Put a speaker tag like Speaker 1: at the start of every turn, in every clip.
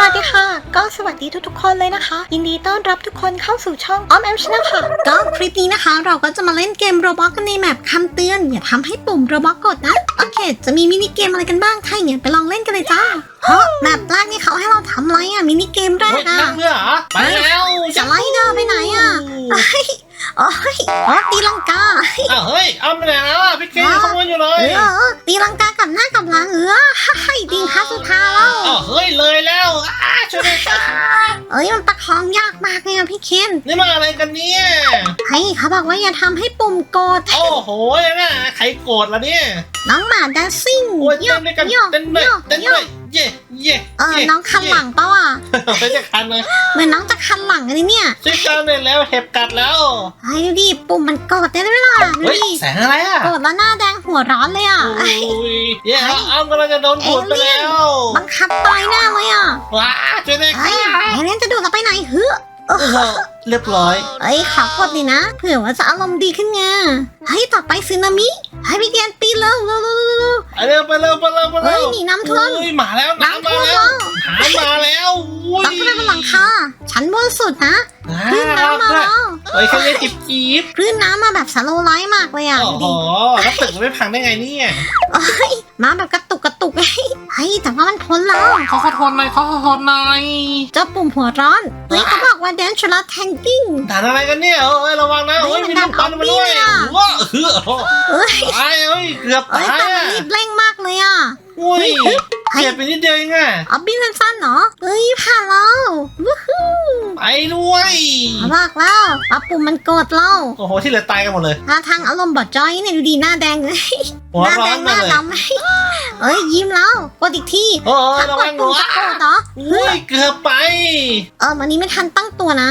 Speaker 1: สวัสดีค่ะ ก็สวัสดีทุกๆ คนเลยนะคะ ยินดีต้อนรับทุกคนเข้าสู่ช่องออมแอมชนะค่ะ ก็คลิปนี้นะคะ เราก็จะมาเล่นเกมโรบอทกันในแมปคำเตือน อย่าทำให้ปุ่มโรบอทกดนะ โอเค จะมีมินิเกมอะไรกันบ้างถ้าอย่างนั้นไปลองเล่นกันเลยจ้าเฮ้ยแมปแรกนี่เขาให้เราทำอะไรอะมินิเกมแร
Speaker 2: เฮ้
Speaker 1: ก
Speaker 2: ย
Speaker 1: อะ
Speaker 2: นั่งเรือเหรอไปแล้ว
Speaker 1: จะไล่เดินไปไหนอะเฮ้ย โอ้ยอ๋อตีลังกา
Speaker 2: อ้าวเฮ้ยเอาไปไหนแล้วอะพี่เกย์ขโมยอยู่เล
Speaker 1: เอยอตีลังกากับหน้ากับหลังเออให้ดิงคาสุธาแล้ว
Speaker 2: อ้าวเฮ้ยเลยแล้วอ้าช่วยด้วยค่ะ
Speaker 1: เอ้ยมันประคองยากมากเลยอะพี่เคน
Speaker 2: นี่มาอะไรกันเนี่ย
Speaker 1: เฮ้ยเขาบอกว่าอย่าทำให้ปุ่มกด
Speaker 2: โอ้โหนะใครโกรธละเนี่ย
Speaker 1: น้องหมาดัซซิ่ง
Speaker 2: โอ้ยเต้นด้วยกัน
Speaker 1: โยก
Speaker 2: เต้นด้วย
Speaker 1: โยก
Speaker 2: เต้น
Speaker 1: โย
Speaker 2: ด้วย
Speaker 1: ก
Speaker 2: เย่เย่
Speaker 1: เออ น้องคันหลังเปล่าอะ
Speaker 2: ไม่จะคันเลย
Speaker 1: เหมือนน้องจะคันหลังอะไรเนี่ย
Speaker 2: ช่วยกันเลยแล้วเห็บกัดแล้ว
Speaker 1: เฮ้ยดูดิปุ่มมันกดได้ด้วยล่ะดู
Speaker 2: เฮ้ย
Speaker 1: ดิ
Speaker 2: แสงอะไรอะ
Speaker 1: กดแล้วหน้าแดงหัวร้อนเลยอะ
Speaker 2: โอ้ยเย่อ้าวกำลังจะโดนดูดไปแล้ว
Speaker 1: บังคับตายหน้าเลยอะ
Speaker 2: ว้าช่วยด้วย
Speaker 1: เฮ้
Speaker 2: ค่ะ
Speaker 1: ยเอเลียนจะดูดเราไปไหนเฮ้อ
Speaker 2: โอ้โหเรียบร้อย
Speaker 1: เอ้ยขอกดดินะ เผื่อว่าจะอารมณ์ดีขึ้นไงเฮ้ยต่อไปซึนามิให้พี่เดียนปีนเร็วเร็วเร็วเร็วเร็ว
Speaker 2: ไปเร็วไปเร็วไปเร็วไป
Speaker 1: เฮ้
Speaker 2: เร็
Speaker 1: ยวหนีน้ำท่วม
Speaker 2: อุ้ยมาแล้วน้ำ
Speaker 1: น้ำ
Speaker 2: มา
Speaker 1: ท่วม
Speaker 2: แล้
Speaker 1: แล้วว
Speaker 2: น้ำมาแล้วอุ้ย
Speaker 1: ต้องขึ้นไปบนหลัง คาชั้นบนสุดนะคลื่นน้ำมา
Speaker 2: ด้วย
Speaker 1: แล้ว
Speaker 2: เฮ้ยแค่นี้จิบจีบ
Speaker 1: คลื่นน้ำมาแบบสโลว์ไลท์มากเลยอะ
Speaker 2: โอ้
Speaker 1: ดู
Speaker 2: โห
Speaker 1: ดิ
Speaker 2: แล้วตึกมันไม่พังได้ไงเนี่ย
Speaker 1: เอ้ยมาแบบกระตุกกระตุกเฮ้ยแต่ว่ามันพ้นแล้ว
Speaker 2: เขาขอโทษหน่อยเขาขอโทษหน่อย
Speaker 1: เจ้าปุ่มหัวร้อนเฮ้ยเขาบอกว่าแดนช u ล a แทงกิ้ง
Speaker 2: ด่านอะไรกันเนี่ยเอ้ยระวังนะ
Speaker 1: เฮ้
Speaker 2: เฮ้
Speaker 1: ย
Speaker 2: ย
Speaker 1: มัน
Speaker 2: มี
Speaker 1: ด่า
Speaker 2: ลู
Speaker 1: น
Speaker 2: กบอลมาด้วย
Speaker 1: ออฟบี้อะ
Speaker 2: ว้าเออ
Speaker 1: เอ้ย
Speaker 2: ตายเอ้ยเกือบ
Speaker 1: เอ้ย
Speaker 2: ตาย
Speaker 1: แต่มัน
Speaker 2: อะ
Speaker 1: รีบเร่งมากเลยอะ
Speaker 2: อุ้ย
Speaker 1: เฮ้ย
Speaker 2: เจ็บไปนิดเดียวเองอะ
Speaker 1: ออบบี้สั้นๆเหรอเฮ้ยผ่านแล้ววู้ฮู้
Speaker 2: ไปด้วย
Speaker 1: เขาบอกแล้วเอาปุ่มมันกดเรา
Speaker 2: โอ้โหที่เหลือตายกันหมดเลย
Speaker 1: ท่าทางอารมณ์บอดจอยเนี่ยดูดีหน้าแดงเลย
Speaker 2: หัว
Speaker 1: หน้า
Speaker 2: ร้อ
Speaker 1: แด
Speaker 2: น
Speaker 1: งห
Speaker 2: มา
Speaker 1: น้า
Speaker 2: เลย
Speaker 1: ดำเอ้ยยิ้มแล้วกดอีกที
Speaker 2: โอ้ย
Speaker 1: ถ้า
Speaker 2: ระ
Speaker 1: ก
Speaker 2: วั
Speaker 1: ด
Speaker 2: งหนู
Speaker 1: ปุ่มจะกดเหรอ
Speaker 2: อุ้ยเกือบไป
Speaker 1: เออวันนี้ไม่ทันตั้งตัวนะ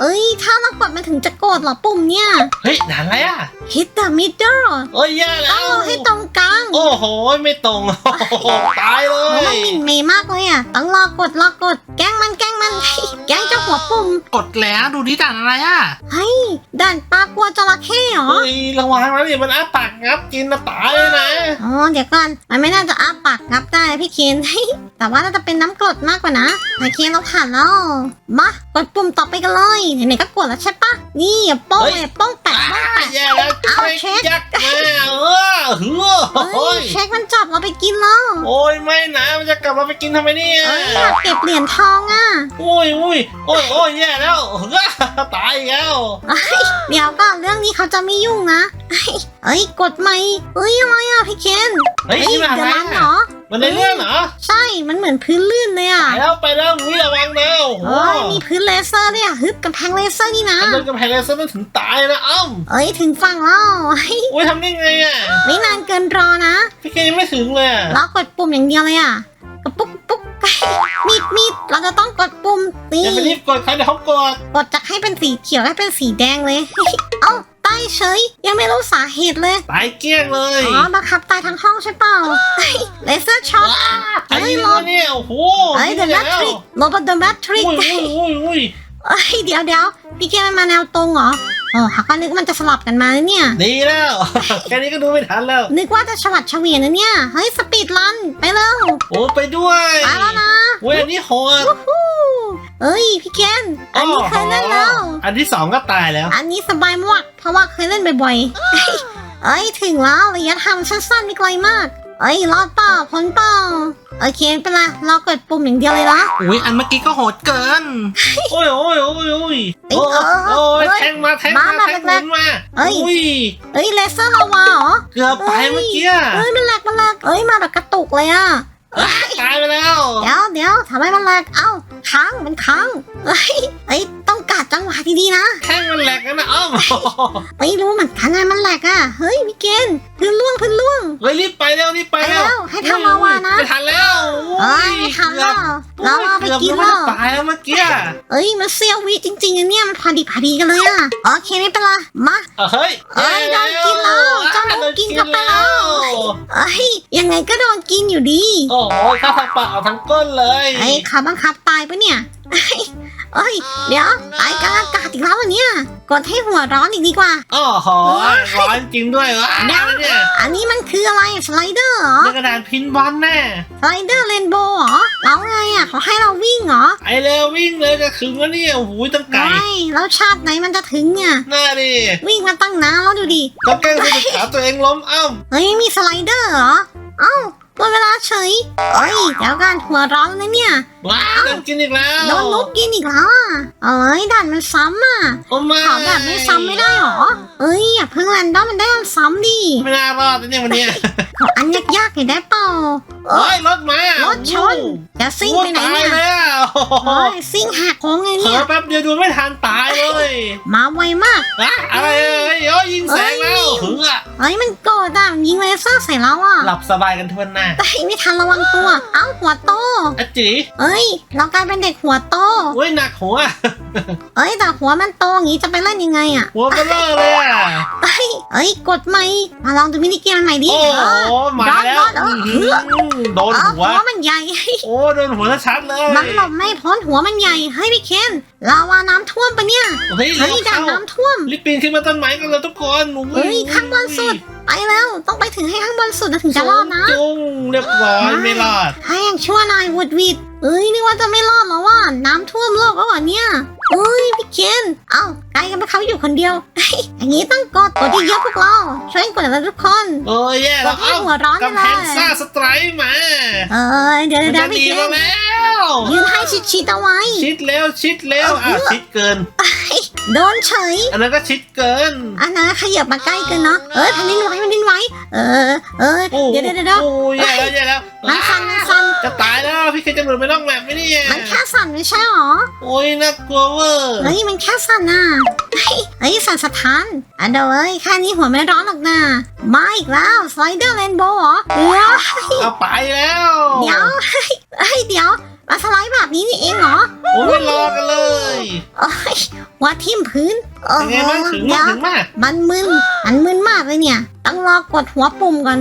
Speaker 1: เอ้ย ถ้าเรากดมันถึงจะโกรธเหรอปุ่มเนี่ย
Speaker 2: เฮ้ยด่านอะไรอะ
Speaker 1: hit the middle
Speaker 2: โอ้ยแย่แล้
Speaker 1: ต้อง
Speaker 2: ว
Speaker 1: เอาให้ตรงกลาง
Speaker 2: โอ้โห ไม่ตรงโอ้โหตายเล
Speaker 1: โอ้มัน
Speaker 2: ย
Speaker 1: ต้องรอกดรอกด แกล้งมันแกล้งมันแกล้งเจ้าหัวปุ่ม
Speaker 2: กดแล้วดูที่ด่านอะไรอะ
Speaker 1: เฮ้ยด่านปลากลัวจระเข้เหรอ
Speaker 2: เฮ้ยระวังนะดิมันอ้าปากงับกินนะตายเลยนะ
Speaker 1: อ๋อเดี๋ยวก่อนมันไม่น่าจะอ้าปากงับได้พี่เคน แต่ว่าน่าจะเป็นน้ำกรดมากกว่านะโอเคเราผ่านแล้วมากดปุ่มต่อไปกันเลยไหนๆก็กดแล้วใช่ปะนี่อย่าโป้งเลยโป้งแปะโป้ง แปะ
Speaker 2: แย่แล้ว
Speaker 1: เอา
Speaker 2: ใช้
Speaker 1: เช็ค
Speaker 2: ยักษ์มาเออเฮ้อ
Speaker 1: เฮ้
Speaker 2: โอ้
Speaker 1: ย
Speaker 2: ย
Speaker 1: เช็คมันจับเราไปกินแล้ว
Speaker 2: โอ้ยไม่นะมันจะกลับมาไปกินทำไมเนี่ย
Speaker 1: เอ้ยอยากเก็บเหรียญทองอะ
Speaker 2: โอ้ยโอ้ยโอ้ยโอ้ยแย่แล้วเฮ้อตายอีกแล้ว
Speaker 1: เดี๋ยวก่อนเรื่องนี้เขาจะไม่ยุ่งนะเอ้ยเอ้ยกดไหมเอ้ยอะไรอะพี่เคน
Speaker 2: เฮ้ยนี่มันอะไร
Speaker 1: เดี๋ยวนั้นเหร
Speaker 2: อะ
Speaker 1: อ
Speaker 2: มันในเรื่องเหรอ
Speaker 1: ใช่ มันเหมือนพื้นลื่นเลยอะ
Speaker 2: ไปแล้วไปแล้วอุ้ยระวังนะโอ้โห
Speaker 1: เอ้ยมีพื้นเลเซอร์ด้วยอะฮึบกำแพงเลเซอร์นี่นะ
Speaker 2: อันนั้นกำแพงเลเซอร์มันถึงตายนะอ้อม
Speaker 1: เอ้ยถึงฝั่งแล้วเฮ้ย
Speaker 2: อุ้ยทำได้ไงอะ
Speaker 1: ไม่นานเกินรอนะ
Speaker 2: พี่เกยังไม่ถึงเลยอะ
Speaker 1: เรากดปุ่มอย่างเดียวเลยอะกดปุ๊บปุ๊บมีดมีดเราจะต้องกดปุ่มนี่
Speaker 2: อย่าไปรีบกดใครเดี๋ยวเขากด
Speaker 1: กดจากให้เป็นสีเขียวให้เป็นสีแดงเลยเอ้าตายเฉย ยังไม่รู้สาเหตุเลย
Speaker 2: ตายเกลี้ยงเลย
Speaker 1: อ๋อบังคับตายทั้งห้องใช่เปล่าเฮ้ยเลเซอร์ช็อต
Speaker 2: ไอ้
Speaker 1: เฮ้ย
Speaker 2: นี่
Speaker 1: ลบ
Speaker 2: เนี่ยโอ้โห
Speaker 1: เฮ้ย The
Speaker 2: นี่แล้ว
Speaker 1: Matrix ลบ The Matrix
Speaker 2: อุ้ยอุ้ยอุ้ยอุ้ย
Speaker 1: เอ้ยเดี๋ยวเดี๋ยวพี่เกมมันมาแนวตรงเหรอเออหักก็นึกว่ามันจะสลับกันมานะเนี่ย
Speaker 2: ดีแล้ว แค่นี้ก็ดูไม่ทันแล้ว
Speaker 1: นึกว่าจะฉวัดเฉวียนนะเนี่ย เฮ้ย สปีดรัน ไปเร็ว
Speaker 2: โอ้ไปด้วย
Speaker 1: มาแล้วนะ
Speaker 2: เว้ยอันนี้โหด
Speaker 1: ฮู้เอ้ย พี่เกนอันนี้เคยเล่นแล้ว
Speaker 2: อันที่สองก็ตายแล้ว
Speaker 1: อันนี้สบายมากเพราะว่าเคยเล่นบ่อยๆเฮ้ยเอ้ยถึงแล้วระยะทางสั้นๆไม่ไกลมาก เอ้ยรอดเปล่าพ้นเปล่าโอเคไม่เป็นไรรอกดปุ่มอย่างเดียวเลยนะ
Speaker 3: อุ้ยอันเมื่อกี้ก็โหดเกิน
Speaker 2: โอ้ยโอ้ยโอ้ยโอ้ย
Speaker 1: เอ้
Speaker 2: โอ้
Speaker 1: ย
Speaker 2: ย
Speaker 1: เออ
Speaker 2: โอ้ย
Speaker 1: เฮ้ย
Speaker 2: แทงมาแทง
Speaker 1: มา
Speaker 2: มา
Speaker 1: มา
Speaker 2: แทงห
Speaker 1: แร
Speaker 2: มุ
Speaker 1: ก
Speaker 2: นมา
Speaker 1: เอ้ย
Speaker 2: อุ้ย
Speaker 1: เอ้ยเลเซอร์ลาวาเหรอ
Speaker 2: เกือบไปเมื่อกี้อะ
Speaker 1: เอ้ยมันแหลกมันแหลกเอ้ยมาแบบกระตุกเลยอะ
Speaker 2: ตายไปแล้ว
Speaker 1: เดี๋ยวเดี๋ยวทำไมมันแหลกเอ้าค้างมันค้างเอ้ย เอ้ยต้องกัดจังหวะดีๆนะ
Speaker 2: แทงมันแหลกกันนะอ้อม
Speaker 1: ไม่รู้เหมือนกันไงมันแหลกอะ เฮ้ยพี่เกณฑ์พื้นล่วงพื้นล่วง
Speaker 2: เฮ้ยรีบไปแล้วรีบไป
Speaker 1: ไป
Speaker 2: แล้
Speaker 1: แล้ววให้ทำลาวานะ
Speaker 2: ไม่ทันแล้ว
Speaker 1: เอ้ยไม่ทันแล้วลาวาไปกิน
Speaker 2: แล้
Speaker 1: แล้วว
Speaker 2: ตายแล้วเมื่อกี้อะ
Speaker 1: เอ้ยมันเซียววิจริงๆนะเนี่ยมันพอดีพอดีกันเลยอะโอเคไม่เป็นไรมา
Speaker 2: เออเฮ้ย
Speaker 1: เอ้ยโดนกินแล้วเจ้าโดนกินกลับไปแล้วเอ้ยยังไงก็โดนกินอยู่ดี
Speaker 2: โอ้โหข้าทางปากเอาทั้งก้นเลย
Speaker 1: ไอ้ยขาบังคับตายปะเนี่ย เอ้ยเอ้ย เดี๋ยวตายกลางอากาศอีกแล้วเหรอเนี่ย กดให้หัวร้อนอีกดีกว่า
Speaker 2: โอ้โหร้อนจริงด้วยวะเนี่ยเนี่ย
Speaker 1: อันนี้มันคืออะไรสไลเดอร์เหรอ
Speaker 2: นี่กระดานพินบอลแน่
Speaker 1: สไลเดอร์เรนโบว์เหรอแล้วไงอะเขาให้เราวิ่งเหรอ
Speaker 2: ไอเร็ววิ่งเลยจะถึงแล้วเนี่ยโอ้โหตั้งไกล
Speaker 1: ไม่แล้วชาติไหนมันจะถึงเนี่ย
Speaker 2: หน้าดิ
Speaker 1: วิ่งมาตั้งนานแล้วดูดิ
Speaker 2: ต้องแกล้งสะดุดขาตัวเองล้มเอ้า
Speaker 1: เฮ้ยมีสไลเดอร์เหรอ เอ้า หมดเวลาเฉยเอ้ยเดี๋ยวกันหัวร้อนนะเนี่ย
Speaker 2: ว้าโดนกินอีกแล้ว
Speaker 1: โดนนกกินอีกแล้วอะเอ้ยด่านมันซ้ำอะ
Speaker 2: โอ้ไม่
Speaker 1: ขอแบบไม่ซ้ำไม่ได้หรอ เอ้ยอย่าเพิ่งแรนดอมมันได้อันซ้ำดิ
Speaker 2: ไม่น่ารอดนะเนี่ยวันเนี้ย
Speaker 1: ขออันยากๆหน่อยได้เปล่าเอ
Speaker 2: โอ้
Speaker 1: อย
Speaker 2: รถมาร
Speaker 1: ถชนจะซิ่งไปไหน
Speaker 2: ตาย
Speaker 1: เนี่ย
Speaker 2: แล้วโอ้โห
Speaker 1: เฮ้ยซิ่งหักโค้งไง
Speaker 2: เผล
Speaker 1: เนี่
Speaker 2: อย แป๊บเดียวดูไม่ทันตายเลย
Speaker 1: มาไวมาก
Speaker 2: อะอะไรเอ้ยโอ้ยยิงแสงแล้ว
Speaker 1: เอ้ย
Speaker 2: หึงอะ
Speaker 1: เฮ้ยมันโกรธอะมันยิงเลเซอร์ใส่เราอะ
Speaker 2: หลับสบายกันทวนหน้า
Speaker 1: แต่ไม่ทันระวังตัว เอ้าหัวโต
Speaker 2: อะจี
Speaker 1: เอ้ย เรากลายเป็นเด็กหัวโต
Speaker 2: โอ้ยหนักหัว
Speaker 1: เอ้ยแต่หัวมันโตอย่างงี้จะไปเล่นยังไงอะ
Speaker 2: หัวเบลอเลยอะ
Speaker 1: เอ้ยเอ้ยกดไหมมาลองดูมินิเกมใหม่ดิ
Speaker 2: โอ้
Speaker 1: เอ
Speaker 2: โห
Speaker 1: อ
Speaker 2: มาแล้ว
Speaker 1: ร้อนร้อน
Speaker 2: อื้อหือโดน
Speaker 1: เออ
Speaker 2: หัว
Speaker 1: หัวมันใหญ่
Speaker 2: โอ้โดนหัวชัดๆเลย
Speaker 1: มันหลบไม่พ้นหัวมันใหญ่เฮ้ยพี่เคนลาวาน้ำท่วมปะเนี่ย
Speaker 2: เฮ้ย
Speaker 1: เฮ้ย
Speaker 2: เร็ว
Speaker 1: ด่า
Speaker 2: เข้าน
Speaker 1: น้ำท่วม
Speaker 2: รีบปีนขึ้นมาต้นไม้กันเลยทุกคนโอ้
Speaker 1: เฮ้ยข้างบนสุดไปแล้วต้องไปถึงให้ข้างบนสุดนะถึงจะรอดนะ
Speaker 2: จุ้งเรียบร้อยไม่รอด
Speaker 1: ถ้ายังชั่วนายวุดวิดเอ้ยนึกว่าจะไม่รอดแล้วว่าน้ำท่วมโลกแล้วเหรอเนี่ยเอ้ยพี่เคนเอ้าไกลกันไปเขาอยู่คนเดียวเฮ้ยอย่างนี้ต้องกดกดเยอะๆพวกเราช่วยกดนะทุกคน
Speaker 2: โอ้ยแย่
Speaker 1: ก
Speaker 2: แล้
Speaker 1: ด
Speaker 2: ว
Speaker 1: ให้
Speaker 2: เอ้า
Speaker 1: หัวร้อนไป
Speaker 2: กำ
Speaker 1: เล
Speaker 2: แพง
Speaker 1: ย
Speaker 2: ซ่าสไตร์มา
Speaker 1: เอ้ยเดี๋ยว
Speaker 2: มัน
Speaker 1: เดี๋ย
Speaker 2: จะ
Speaker 1: วพี่
Speaker 2: ดี
Speaker 1: เคน
Speaker 2: มาแล้ว
Speaker 1: ยืนให้ชิดๆเอาไว้
Speaker 2: ชิดเร็วชิดเร็วอะชิดเกิน
Speaker 1: โดนเฉย
Speaker 2: อันนั้นก็ชิดเกิน
Speaker 1: อันนั้นขยับมาใกล้กันเนาะเออแผ่นดินไหวแผ่นดินไหวเออเออ
Speaker 2: โอ้
Speaker 1: เดี๋ยวเดี๋ยวเดี๋ยว
Speaker 2: โอ้ยแย่แล้วแย่แล้ว
Speaker 1: มันสั่นมันสั่น
Speaker 2: จะตายแล้วพี่เคยจะหลุดไปนอกแบบไหมเนี่ย
Speaker 1: มันแค่สั่นไม่ใช่หรอ
Speaker 2: โอ้ยน่ากลัวเวอร์
Speaker 1: เฮ้ยมันแค่สั่นน่ะเฮ้ยเฮ้ยสั่นสะท้านอะเดี๋ยวเอ้ยแค่นี้หัวไม่ร้อนหรอกนะมาอีกแล้วสไลเดอร์เรนโบว์เหรอเออ
Speaker 2: เอาไปแล้ว
Speaker 1: เดี๋ยวเฮ้ยเฮ้ยเดี๋ยว มาสไลด์แบบนี้นี่เองเหรอ
Speaker 2: โอ้ยไม่รอกันเลย
Speaker 1: โอ้ยหัวทิ่มพื้นโอ้
Speaker 2: ยัง
Speaker 1: โห
Speaker 2: ไงบ้างถึง
Speaker 1: เดี๋
Speaker 2: มาก
Speaker 1: ยว
Speaker 2: ถึงมาก
Speaker 1: มันมึนมันมึนมากเลยเนี่ย ต้องรอกดหัวปุ่มก่อน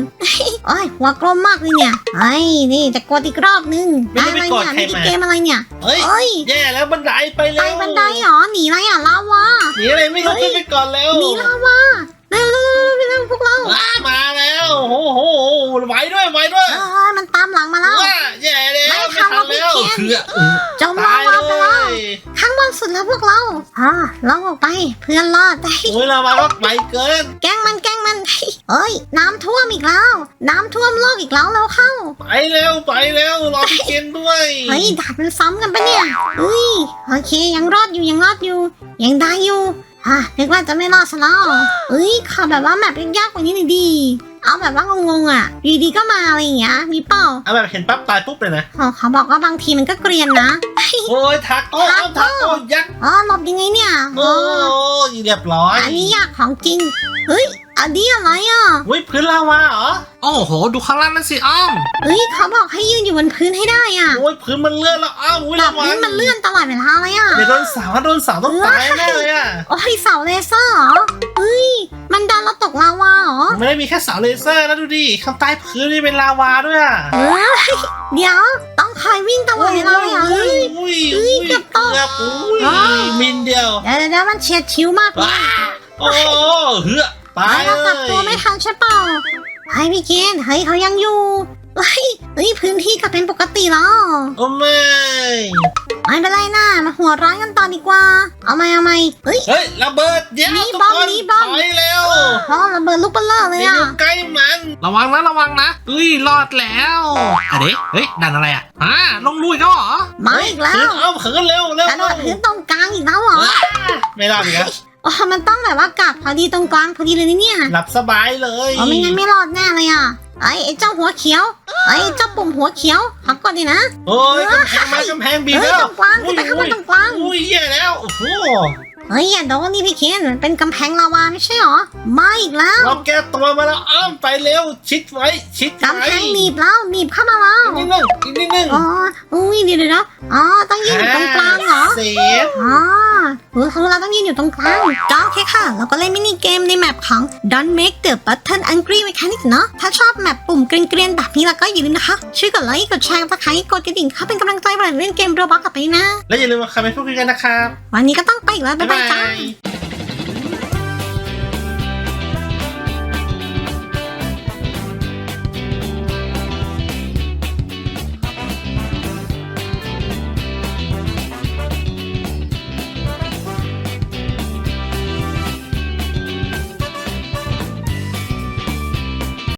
Speaker 1: โอ้ยหัวกลมมากเลยเนี่ยไอ้นี่จะกดอีกรอบนึง
Speaker 2: ไม่ได้ไปกด
Speaker 1: เนี่ย
Speaker 2: ใคร
Speaker 1: นี่
Speaker 2: มา
Speaker 1: เกมอะไรเนี่ย
Speaker 2: เฮ้ย
Speaker 1: เอ้ย
Speaker 2: แย่แล้วบันไดไป
Speaker 1: ไต่
Speaker 2: แล้ว
Speaker 1: บันไดเหรอหนีอะไรอะลาวา
Speaker 2: หนีอะไรไม่รู้
Speaker 1: เฮ้ย
Speaker 2: ขึ้นไปก่อนแล้ว
Speaker 1: หนีลาวา คน
Speaker 2: เถื่อ
Speaker 1: จม
Speaker 2: ตา
Speaker 1: ลายวา
Speaker 2: เล
Speaker 1: ไปแล้ว
Speaker 2: ย
Speaker 1: ข้างบนสุดแล้วพวกเราอ่าเราออกไปเพื่อนรอดได้
Speaker 2: โอ้ยเรามาก็ไปเกิน
Speaker 1: แกล้งมันแกล้งมันเฮ้ย น้ำท่วมอีกแล้ว น้ำท่วมโลกอีกแล้วแล้วเข้า
Speaker 2: ไปเร็วไปเร็วรอพี่เคนด้วย
Speaker 1: เฮ้ยดาบมันซ้ำกันปะเนี่ยเฮ้ย โอเค ยังรอดอยู่ยังรอดอยู่ ยังได้อยู่ อะนึกว่าจะไม่รอดซะแล้วเฮ้ยขอแบบว่าแมปยากๆกว่านี้หน่อยดี เอาแบบว่างงๆอะอยู่ดีก็มาอะไรอย่างเงี้ย มีเปล่า
Speaker 2: เอาแบบเห็นปั๊บตายปุ๊บเลยนะ
Speaker 1: อ๋อเขาบอกว่าบางทีมันก็เกรียนนะ
Speaker 2: โอ้ยทาโก้เอาทาโก้ยักษ์
Speaker 1: อ๋อหลบยังไงเนี่ย
Speaker 2: โอ้ยเรียบร้อย
Speaker 1: อันนี้ยากของจริง เฮ้ย อันนี้อะไรอะ
Speaker 2: อุ้ยพื้นลาวาเหรอ
Speaker 3: โอ้โห ดูข้างล่างนั่นสิอ้อม
Speaker 1: เฮ้ยเขาบอกให้ยืนอยู่บนพื้นให้ได้อะ
Speaker 2: โอ้ยพื้นมันเลื่อนแล้วอ้าวอุ้ย
Speaker 1: แบ
Speaker 2: ระ
Speaker 1: บ
Speaker 2: วั
Speaker 1: นี้
Speaker 2: ง
Speaker 1: มันเลื่อนตลอดเวลาเลยอะ
Speaker 2: เดี๋ยวโดนเสาวโดนเสาวต้องตายแน่เลยอะ
Speaker 1: โอ้ยเสาเลเซอร์เหรอเฮ้ย มันดันเราตกลาวาเหรอ
Speaker 2: ไม่ได้มีแค่เสาเลเซอร์นะดูดิข้างใต้พื้นนี่เป็นลาวาด้วยอะ
Speaker 1: เฮ้ยเดี๋ยวต้องคอยวิ่งตลอดเวลาเลยเหรอเฮ้ย
Speaker 2: อุ้ย
Speaker 1: เฮ้ยเกือบตก
Speaker 2: เกือบอุ้ย
Speaker 1: อ้าว
Speaker 2: มินเดียว
Speaker 1: เดี๋ยว เดี๋ยวเดี๋ยวมันเฉียดชิวมากเลย
Speaker 2: ว้าโอ้เหือ ตาย
Speaker 1: เรา
Speaker 2: เล
Speaker 1: กลับตัวยไม่ทันใช่เปล่าเฮ้ยพี่เกณฑ์เฮ้ยเขายังอยู่เฮ้ยเฮ้ยพื้นที่กลับเป็นปกติแล้ว
Speaker 2: โอ้ไม่
Speaker 1: ไม่เป็นไรนะมาหัวร้อนกันต่อดีกว่า เอาไหมเอาไหมเฮ้ย
Speaker 2: เฮ้ยระเบิดเดี๋ยว
Speaker 1: หนี
Speaker 2: ทุก
Speaker 1: บอม
Speaker 2: คน
Speaker 1: หนีบอม
Speaker 2: ถอยเร็ว
Speaker 1: พอระเบิดลูกเบลเลอร์เลย
Speaker 2: อย่าอ
Speaker 1: อะ
Speaker 2: ยู่ใกล้มัน
Speaker 3: ระวังนะระวังนะเฮ้ยรอดแล้วอะเด็เฮ้ยดันอะไรอะอ่าลงลุยเขาเหรอ
Speaker 1: มาอีกแล้
Speaker 2: ขื
Speaker 1: วน
Speaker 2: เอาขืนเร็วเร็ว
Speaker 1: กระโดดพื้นตรงกลางอีกแล้วเหรอ
Speaker 2: ไม่รอดอีกแล้ว
Speaker 1: อ๋อมันต้องแบบว่ากลับพอดีตรงกลางพอดีเลยนะเนี่ย
Speaker 2: หลับสบายเลย
Speaker 1: อ๋อไม่งั้นไม่รอดแน่เลยอะไอ้ไอ้เจ้าหัวเขียวไอ้เจ้าปุ่มหัวเขียวพักก่อนดินะ
Speaker 2: โอ้ยกำแพงมากำแพงบีบ
Speaker 1: เฮ้ย
Speaker 2: แล้ว
Speaker 1: ตรงกลางขึ้นไปข้างบนตรงกลาง
Speaker 2: อุ้ยแย่แล้วโอ้โห
Speaker 1: เฮ้ยอย่าโดนนี่พี่เคนมันเป็นกำแพงลาวาไม่ใช่หรอมาอีกแล้ว
Speaker 2: เราแก้ตัวมาแล้วอ้อมไปเร็วชิดไว้ชิด
Speaker 1: กำ
Speaker 2: ไว้
Speaker 1: แพงหนีบแล้วหนีบเข้ามาแล้ว
Speaker 2: อีกนิดนึงอีกนิดนึง
Speaker 1: อ๋ออุ้ยเดี๋ยวเดี๋ยวเดี๋ยวอ๋อต้องยืนอยู่ตรงกลางเหรอ
Speaker 2: เสีย
Speaker 1: อ๋อ เออของเราต้องยืนอยู่ตรงกลางก็โอเคค่ะ เราก็เล่นมินิเกมในแมปของ Don't Make the Button Angry Mechanic เนาะถ้าชอบแมปปุ่มเกรียนๆแบบนี้แล้วก็อย่าลืมนะคะ ช่วยกดไลค์กดแชร์กดไลค์กดกระดิ่งเข้าเป็นกำลังใจให้เราเล่นเกมโรบอกกับไปนะ
Speaker 2: และอย่าลืมมาคอมเมนต์พูดคุยกันนะครับ
Speaker 1: วันนี้ก็ต้องไปอีกแล้วบ๊า
Speaker 2: ย
Speaker 1: บายจ้า